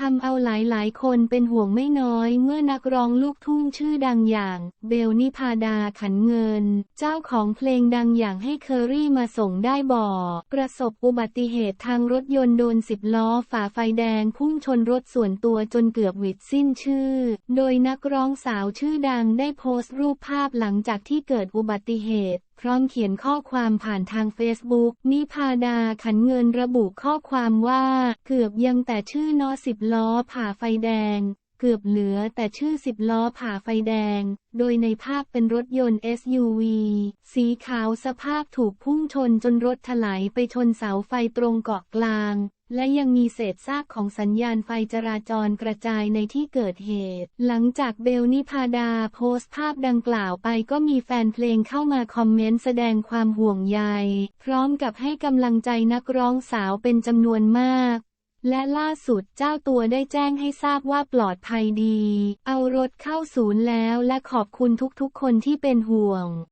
ทำเอาหลายๆ คนเป็นห่วงไม่น้อยเมื่อนักร้องลูกทุ่งชื่อดังอย่าง เบลนิพาดาขันเงิน เจ้าของเพลงดังอย่างให้เคอรี่มาส่งได้บ่อ ประสบอุบัติเหตุทางรถยนต์โดนสิบล้อฝ่าไฟแดงพุ่งชนรถส่วนตัวจนเกือบวิดสิ้นชื่อ โดยนักร้องสาวชื่อดังได้โพสต์รูปภาพหลังจากที่เกิดอุบัติเหตุพร้อมเขียนข้อความผ่านทางเฟซบุ๊กนิพาดาขันเงินระบุข้อความว่า เกือบยังแต่ชื่อนอสิบล้อผ่าไฟแดง เกือบเหลือแต่ชื่อสิบล้อผ่าไฟแดง โดยในภาพเป็นรถยนต์ SUV สีขาวสภาพถูกพุ่งชนจนรถถลายไปชนเสาไฟตรงเกาะกลาง และยังมีเศษซากของสัญญาณไฟจราจรกระจายในที่เกิดเหตุ หลังจากเบลนิพาดาโพสต์ภาพดังกล่าวไปก็มีแฟนเพลงเข้ามาคอมเมนต์แสดงความห่วงใย พร้อมกับให้กำลังใจนักร้องสาวเป็นจำนวนมากและล่าสุดเจ้าตัวได้แจ้งให้ทราบว่าปลอดภัยดี เอารถเข้าศูนย์แล้วและขอบคุณทุกๆคนที่เป็นห่วง